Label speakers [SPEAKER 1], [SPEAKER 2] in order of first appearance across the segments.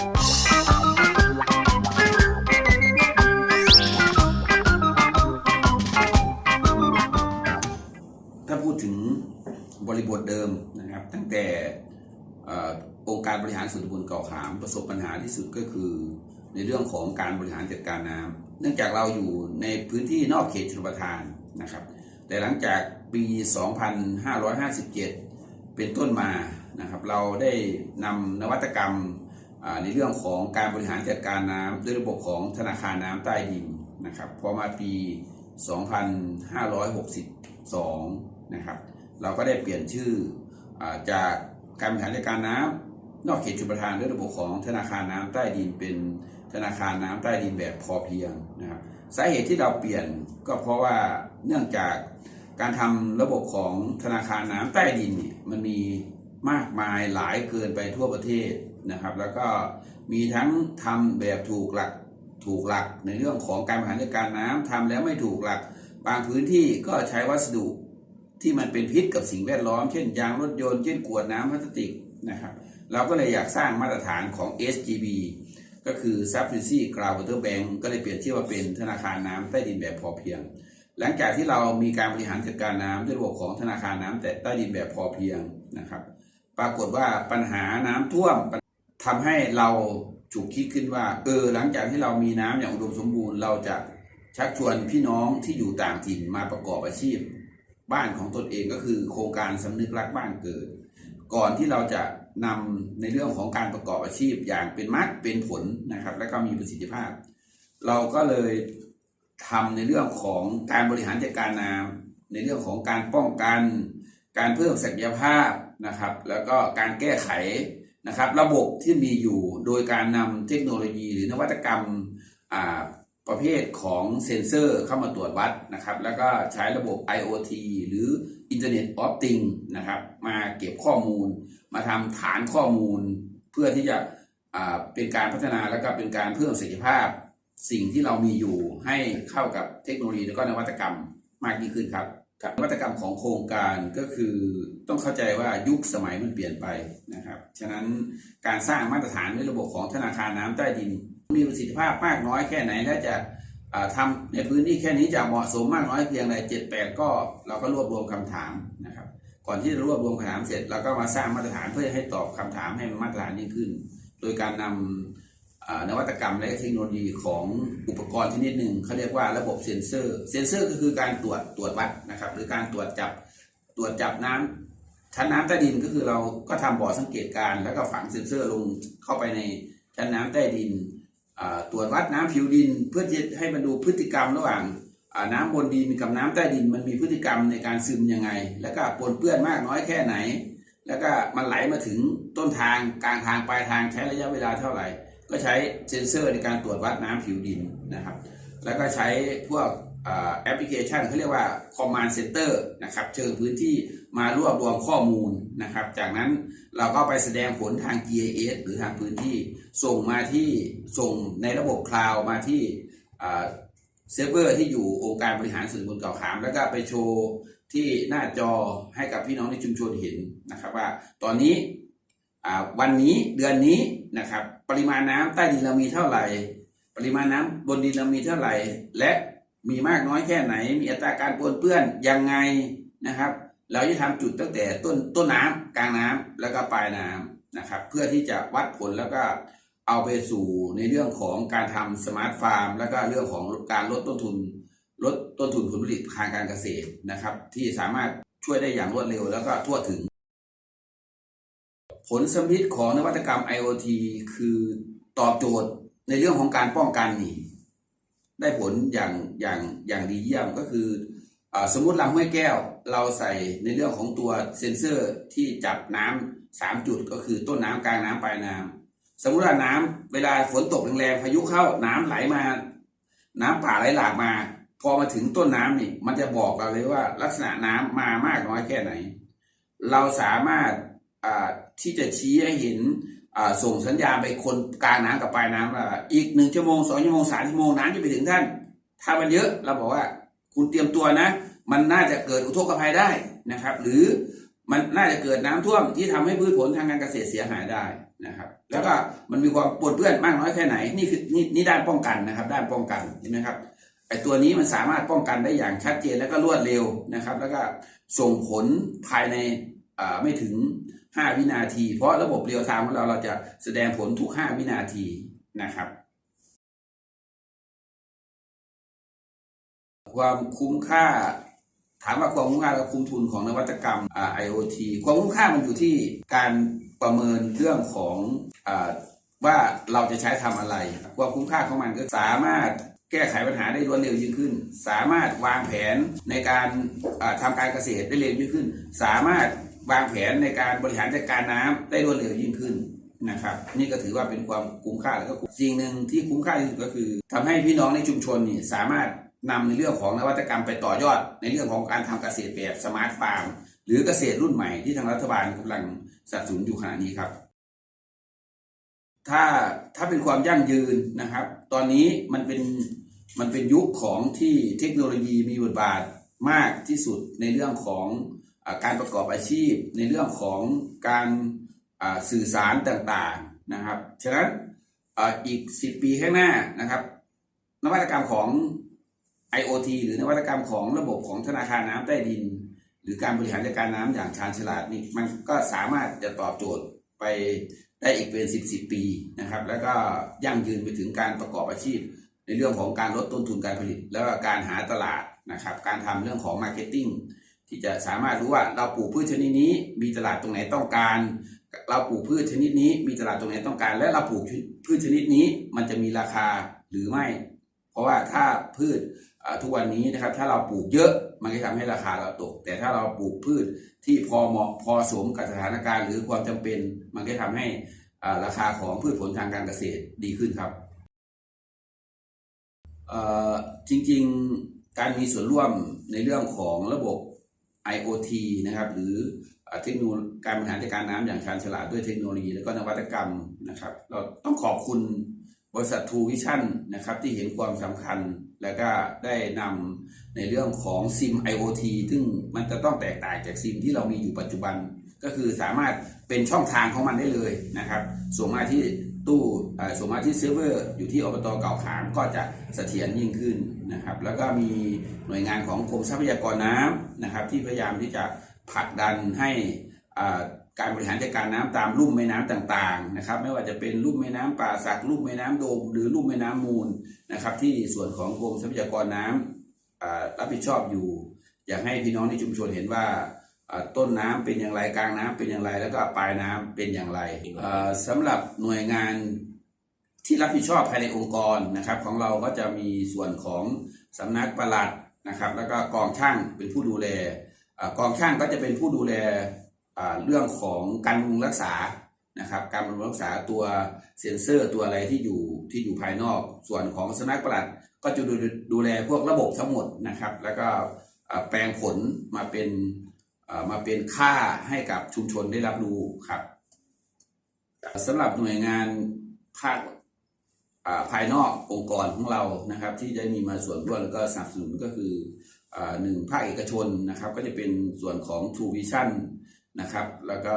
[SPEAKER 1] ถ้าพูดถึงบริบทเดิมนะครับ ตั้งแต่องค์การบริหารส่วนตำบลเก่าขามประสบปัญหาที่สุดก็คือ ในเรื่องของการบริหารจัดการน้ำเนื่องจากเราอยู่ในพื้นที่นอกเขตชลประทานนะครับ แต่หลังจากปี 2557 เป็นต้นมานะครับ เราได้นำนวัตกรรม ในเรื่องของการบริหารจัดการน้ำด้วยระบบของธนาคารน้ำใต้ดินนะครับพอมาปี 2562 นะครับ เราก็ได้เปลี่ยนชื่ออจากการบริหารจัดการน้ำนอกเขตชลประทานด้วยระบบของธนาคารน้ำใต้ดิน เป็นธนาคารน้ำใต้ดินแบบพอเพียงนะครับสาเหตุที่เราเปลี่ยนก็เพราะว่าเนื่องจากการทำระบบของธนาคารน้ำใต้ดินเนี่ยมันมีมากมายหลายเกินไปทั่วประเทศ นะครับ แล้วก็มีทั้งทำแบบถูกหลักถูกหลักในเรื่องของการบริหารจัดการน้ำทำแล้วไม่ถูกหลัก บางพื้นที่ก็ใช้วัสดุที่มันเป็นพิษกับสิ่งแวดล้อม เช่นยางรถยนต์เช่นกวดน้ำพลาสติกนะครับ เราก็เลยอยากสร้างมาตรฐานของ SGB ก็คือ Sufficiency Groundwater Bank ก็เลยเปลี่ยนชื่อว่าเป็นธนาคารน้ำใต้ดินแบบพอเพียง หลังจากที่เรามีการบริหารจัดการน้ำด้วยระบบของธนาคารน้ำแต่ใต้ดินแบบพอเพียงนะครับ ปรากฏว่าปัญหาน้ำท่วม ทำให้เราฉุกคิดขึ้นว่า เออ หลังจากที่เรามีน้ำอย่างอุดมสมบูรณ์ เราจะชักชวนพี่น้องที่อยู่ต่างถิ่นมาประกอบอาชีพ บ้านของตนเองก็คือโครงการสำนึกรักบ้านเกิด ก่อนที่เราจะนำในเรื่องของการประกอบอาชีพอย่างเป็นมรรคเป็นผลนะครับ และก็มีประสิทธิภาพ เราก็เลยทำในเรื่องของการบริหารจัดการน้ำในเรื่องของการป้องกัน การเพิ่มศักยภาพนะครับ แล้วก็การแก้ไข นะครับ ระบบที่มีอยู่โดยการนำเทคโนโลยีหรือนวัตกรรมประเภทของเซ็นเซอร์เข้ามาตรวจวัดนะครับ แล้วก็ใช้ระบบ IoT หรือ Internet of Things นะครับ มาเก็บข้อมูล มาทำฐานข้อมูล เพื่อที่จะเป็นการพัฒนาแล้วก็เป็นการเพิ่มศักยภาพ สิ่งที่เรามีอยู่ให้เข้ากับเทคโนโลยีและก็นวัตกรรมมากยิ่งขึ้นครับ ครับนวัตกรรมของโครงการก็คือต้องเข้าใจว่ายุคสมัยมันเปลี่ยนไปนะครับ ฉะนั้นการสร้างมาตรฐานในระบบของธนาคารน้ำใต้ดิน มีประสิทธิภาพมากน้อยแค่ไหนและจะอ่าทำในพื้นที่แค่นี้จะเหมาะสมมากน้อยเพียงใดเจ็ดแปดก็เราก็รวบรวมคำถามนะครับ ก่อนที่จะรวบรวมคำถามเสร็จเราก็มาสร้างมาตรฐานเพื่อให้ตอบคำถามให้มันมาตรฐานยิ่งขึ้น โดยการนำอ่า นวัตกรรมและเทคโนโลยีของอุปกรณ์ชนิดหนึ่งเขาเรียกว่าระบบเซ็นเซอร์ เซ็นเซอร์ก็คือการตรวจตรวจวัดนะครับ หรือการตรวจจับตรวจจับน้ำชั้นน้ำใต้ดินก็คือเราก็ทำบ่อสังเกตการ แล้วก็ฝังเซ็นเซอร์ลงเข้าไปในชั้นน้ำใต้ดินตรวจวัดน้ำผิวดิน เพื่อจะให้มันดูพฤติกรรมระหว่างน้ำบนดินกับน้ำใต้ดิน มันมีพฤติกรรมในการซึมยังไง แล้วก็ปนเปื้อนมากน้อยแค่ไหน แล้วก็มันไหลมาถึงต้นทางกลางทางปลายทางใช้ระยะเวลาเท่าไหร่ ก็ใช้เซนเซอร์ในการตรวจวัดน้ำผิวดินนะครับ แล้วก็ใช้พวกอแอปพลิเคชันเขาเรียกว่า Command Center นะครับ เชิงพื้นที่มารวบรวมข้อมูลนะครับ จากนั้นเราก็ไปแสดงผลทาง GIS หรือทางพื้นที่ ส่งมาที่ส่งในระบบคลาวมาที่เซิร์ฟเวอร์ที่อยู่องค์การบริหารส่วนบลเก่าขาม แล้วก็ไปโชว์ที่หน้าจอให้กับพี่น้องในชุมชนเห็นนะครับว่าตอนนี้ วันนี้เดือนนี้นะครับ ปริมาณน้ำใต้ดินเรามีเท่าไหร่ ปริมาณน้ำบนดินเรามีเท่าไหร่ และมีมากน้อยแค่ไหน มีอัตราการปนเปื้อนยังไงนะครับ เราจะทำจุดตั้งแต่ต้นต้นน้ำกลางน้ำแล้วก็ปลายน้ำนะครับ เพื่อที่จะวัดผลแล้วก็เอาไปสู่ในเรื่องของการทำสมาร์ทฟาร์ม แล้วก็เรื่องของการลดต้นทุน ลดต้นทุนผลผลิตทางการเกษตรนะครับ ที่สามารถช่วยได้อย่างรวดเร็วแล้วก็ทั่วถึง ผลสำลิดของนวัตกรรม IoT คือตอบโจทย์ในเรื่องของการป้องกันนี่ได้ผลอย่างอย่างอย่างดีเยี่ยมก็คืออสมมติลำห้วยแก้ว เราใส่ในเรื่องของตัวเซ็นเซอร์ที่จับน้ำสามจุดก็คือต้นน้ำกลางน้ำปลายน้ำสมมติว่าน้ำเวลาฝนตกแรงๆพายุเข้าน้ำไหลมา น้ำป่าไหลหลากมา พอมาถึงต้นน้ำนี่มันจะบอกเราเลยว่าลักษณะน้ำมามากน้อยแค่ไหน เราสามารถ ที่จะชี้ให้เห็นส่งสัญญาณไปคนกลางน้ำกับปลายน้ำอีกหนึ่งชั่วโมงสองชั่วโมงสามชั่วโมงน้ำจะไปถึงท่าน ถ้ามันเยอะเราบอกว่าคุณเตรียมตัวนะ มันน่าจะเกิดอุทกภัยได้นะครับ หรือมันน่าจะเกิดน้ำท่วมที่ทำให้พืชผลทางการเกษตรเสียหายได้นะครับ แล้วก็มันมีความปนเปื้อนมากน้อยแค่ไหนนี่คือนี่นี่ด้านป้องกันนะครับ ด้านป้องกันเห็นไหมครับไอตัวนี้มันสามารถป้องกันได้อย่างชัดเจนแล้วก็รวดเร็วนะครับ แล้วก็ส่งผลภายในไม่ถึง 5 วินาที เพราะระบบเรียลไทม์ของเราเราจะแสดงผลทุก 5 วินาทีนะครับ ความคุ้มค่าถามว่าความคุ้มค่าและคุ้มทุนของนวัตกรรมอ่า IoT ความคุ้มค่ามันอยู่ที่การประเมินเรื่องของอาว่าเราจะใช้ทำอะไร ความคุ้มค่าของมันก็สามารถแก้ไขปัญหาได้รวดเร็วยิ่งขึ้น สามารถวางแผนในการอ่าทำการเกษตรได้เร็วยิ่งขึ้น สามารถ วางแผนในการบริหารจัดการน้ำได้รวดเร็วยิ่งขึ้นนะครับ นี่ก็ถือว่าเป็นความคุ้มค่าแล้วก็สิ่งหนึ่งที่คุ้มค่าที่สุดก็คือทำให้พี่น้องในชุมชนนี่สามารถนำในเรื่องของนวัตกรรมไปต่อยอด ในเรื่องของการทำเกษตรแบบสมาร์ทฟาร์มหรือเกษตรรุ่นใหม่ที่ทางรัฐบาลกำลังสนับสนุนอยู่ขณะนี้ครับ ถ้าถ้าเป็นความยั่งยืนนะครับ ตอนนี้มันเป็นมันเป็นยุคของที่เทคโนโลยีมีบทบาทมากที่สุดในเรื่องของ การประกอบอาชีพในเรื่องของการสื่อสารต่างๆนะครับ ฉะนั้นอาอีก 10 ปีข้างหน้านะครับ นวัตกรรมของ IoT หรือนวัตกรรมของระบบของธนาคารน้ำใต้ดิน หรือการบริหารจัดการน้ำอย่างชาญฉลาดนี่มันก็สามารถจะตอบโจทย์ไปได้อีกเป็น 10 10 ปีนะครับ แล้วก็ยั่งยืนไปถึงการประกอบอาชีพ ในเรื่องของการลดต้นทุนการผลิต แล้วก็การหาตลาดนะครับ การทำเรื่องของมาร์เก็ตติ้ง ที่จะสามารถรู้ว่าเราปลูกพืชชนิดนี้มีตลาดตรงไหนต้องการ เราปลูกพืชชนิดนี้มีตลาดตรงไหนต้องการ และเราปลูกพืชชนิดนี้มันจะมีราคาหรือไม่ เพราะว่าถ้าพืชทุกวันนี้นะครับถ้าเราปลูกเยอะมันก็ทำให้ราคาเราตก แต่ถ้าเราปลูกพืชที่พอเหมาะพอสมกับสถานการณ์ หรือความจำเป็น มันก็ทำให้ราคาของพืชผลทางการเกษตรดีขึ้นครับจริงๆการมีส่วนร่วมในเรื่องของระบบ IoT นะครับ หรือเทคโนโลยีการบริหารจัดการน้ำอย่างชาญฉลาดด้วยเทคโนโลยี และก็นวัตกรรมนะครับ เราต้องขอบคุณบริษัททูวิชั่นนะครับที่เห็นความสำคัญ และก็ได้นำในเรื่องของซิม IoT ซึ่งมันจะต้องแตกต่างจากซิมที่เรามีอยู่ปัจจุบัน ก็คือสามารถเป็นช่องทางของมันได้เลยนะครับ ส่งมาที่ตู้เอ่อส่งมาที่เซิร์ฟเวอร์อยู่ที่อบตเก่าขามก็จะเสถียรยิ่งขึ้นนะครับ แล้วก็มีหน่วยงานของกรมทรัพยากรน้ำนะครับ ที่พยายามที่จะผลักดันให้การบริหารจัดการน้ำตามลุ่มแม่น้ำต่างๆนะครับ ไม่ว่าจะเป็นลุ่มแม่น้ำป่าสักลุ่มแม่น้ำโดมหรือลุ่มแม่น้ำมูลนะครับ ที่ส่วนของกรมทรัพยากรน้ำอ่ารับผิดชอบอยู่ อยากให้พี่น้องในชุมชนเห็นว่า ต้นน้ำเป็นอย่างไรกลางน้ำเป็นอย่างไร แล้วก็ปลายน้ำเป็นอย่างไรอ่าสำหรับหน่วยงานที่รับผิดชอบภายในองค์กรนะครับ ของเราก็จะมีส่วนของสำนักปลัดนะครับ แล้วก็กองช่างเป็นผู้ดูแลอ่ากองช่างก็จะเป็นผู้ดูแลอ่าเรื่องของการบำรุงรักษานะครับการบำรุงรักษาตัวเซ็นเซอร์ตัวอะไรที่อยู่ที่อยู่ภายนอก ส่วนของสำนักปลัดก็จะดูดูแลพวกระบบทั้งหมดนะครับ แล้วก็อ่าแปลงผลมาเป็นอ่า มาเป็นค่าให้กับชุมชนได้รับรู้ครับสำหรับหน่วยงานภาคภายนอกองค์กรของเรานะครับ ที่ได้มีมาส่วนร่วมแล้วก็สนับสนุนก็คืออหนึ่งภาคเอกชนนะครับ ก็จะเป็นส่วนของ True Vision นะครับ แล้วก็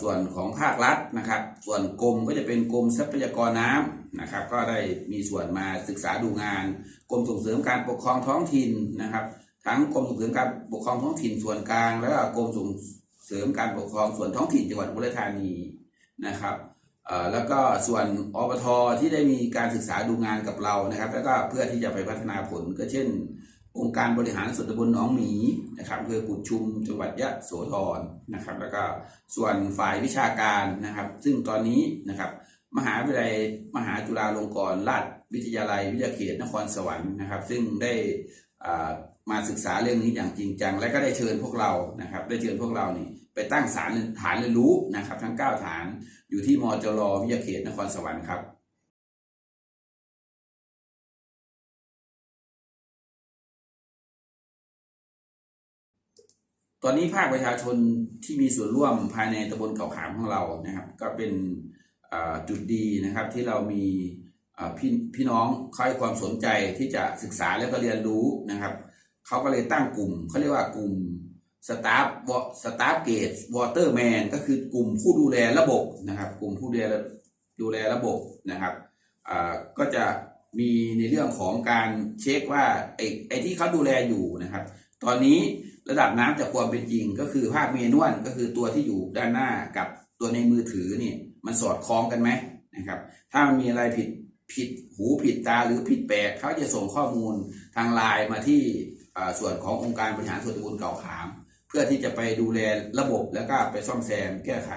[SPEAKER 1] ส่วนของภาครัฐนะครับ ส่วนกรมก็จะเป็นกรมทรัพยากรน้ำนะครับ ก็ได้มีส่วนมาศึกษาดูงาน กรมส่งเสริมการปกครองท้องถิ่นนะครับ ทั้งกรมส่งเสริมการปกครองท้องถิ่นส่วนกลาง แล้วก็กรมส่งเสริมการปกครองส่วนท้องถิ่นจังหวัดอุบลรธานีนะครับแล้วก็ส่วนอบทที่ได้มีการศึกษาดูงานกับเรานะครับ แล้วก็เพื่อที่จะไปพัฒนาผลก็เช่น องค์การบริหารส่วนตำบลหนองหมีนะครับอำเภอกุดชุมจังหวัดยะโสธรนะครับ แล้วก็ส่วนฝ่ายวิชาการนะครับ ซึ่งตอนนี้นะครับ มหาวิทยาลัยมหาจุฬาลงกรณราชวิทยาลัยวิทยาเขตนครสวรรค์นะครับ ซึ่งได้อ่า มาศึกษาเรื่องนี้อย่างจริงจัง และก็ได้เชิญพวกเรานะครับ ได้เชิญพวกเรานี่ไปตั้งฐานฐานเรียนรู้นะครับ ทั้ง 9 ฐานอยู่ที่มจรวิทยาเขตนครสวรรค์ครับตอนนี้ภาคประชาชนที่มีส่วนร่วมภายในตำบลเขาขามของเรานะครับ ก็เป็นจุดดีนะครับที่เรามีพี่พี่น้องเขาให้ความสนใจที่จะศึกษาแล้วก็เรียนรู้นะครับ เขาก็เลยตั้งกลุ่มเขาเรียกว่ากลุ่มสตาฟสตาฟเกตวอเตอร์แมนก็คือกลุ่มผู้ดูแลระบบนะครับ กลุ่มผู้ดูแลดูแลระบบนะครับก็จะมีในเรื่องของการเช็คว่าไอ้ไอที่เขาดูแลอยู่นะครับ ตอนนี้ระดับน้ำจากความเป็นจริง ก็คือภาพเมนวลก็คือตัวที่อยู่ด้านหน้ากับตัวในมือถือนี่มันสอดคล้องกันไหมนะครับ ถ้ามันมีอะไรผิดผิดหูผิดตาหรือผิดแปลกเขาจะส่งข้อมูลทางไลน์มาที่ ส่วนขององค์การบริหารส่วนตำบลเก่าขาม เพื่อที่จะไปดูแลระบบแล้วก็ไปซ่อมแซมแก้ไข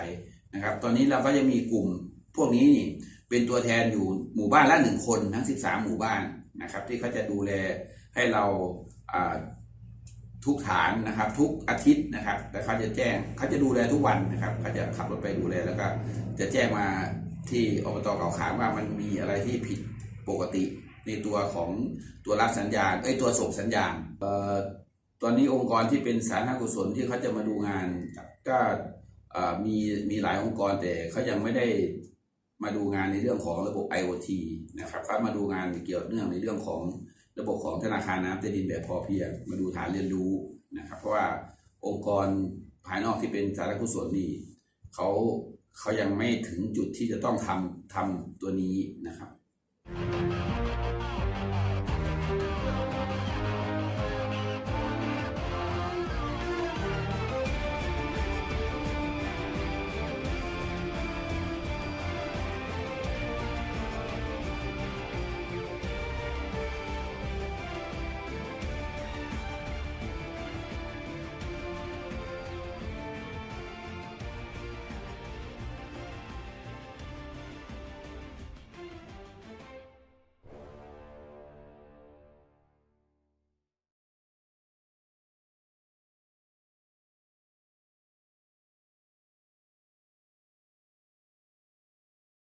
[SPEAKER 1] นะครับ ตอนนี้เราก็จะมีกลุ่มพวกนี้นี่เป็นตัวแทนอยู่หมู่บ้านละหนึ่งคนทั้ง 13 หมู่บ้านนะครับ ที่เขาจะดูแลให้เราทุกฐานนะครับ ทุกอาทิตย์นะครับแล้วเขาจะแจ้งเขาจะดูแลทุกวันนะครับเขาจะขับรถไปดูแลแล้วก็จะแจ้งมาที่อบตเก่าขามว่ามันมีอะไรที่ผิดปกติ ในตัวของตัวรับสัญญาณไอ้ตัวส่งสัญญาณตอนนี้องค์กรที่เป็นสาธารณกุศลที่เขาจะมาดูงาน ก็มีมีหลายองค์กรแต่เขายังไม่ได้มาดูงานในเรื่องของระบบ IoT นะครับเขามาดูงานเกี่ยวเนื่องในเรื่องของระบบของธนาคารน้ำใต้ดินแบบพอเพียงมาดูฐานเรียนรู้นะครับเพราะว่าองค์กรภายนอกที่เป็นสาธารณกุศลนี่เขาเขายังไม่ถึงจุดที่จะต้องทำทำตัวนี้นะครับ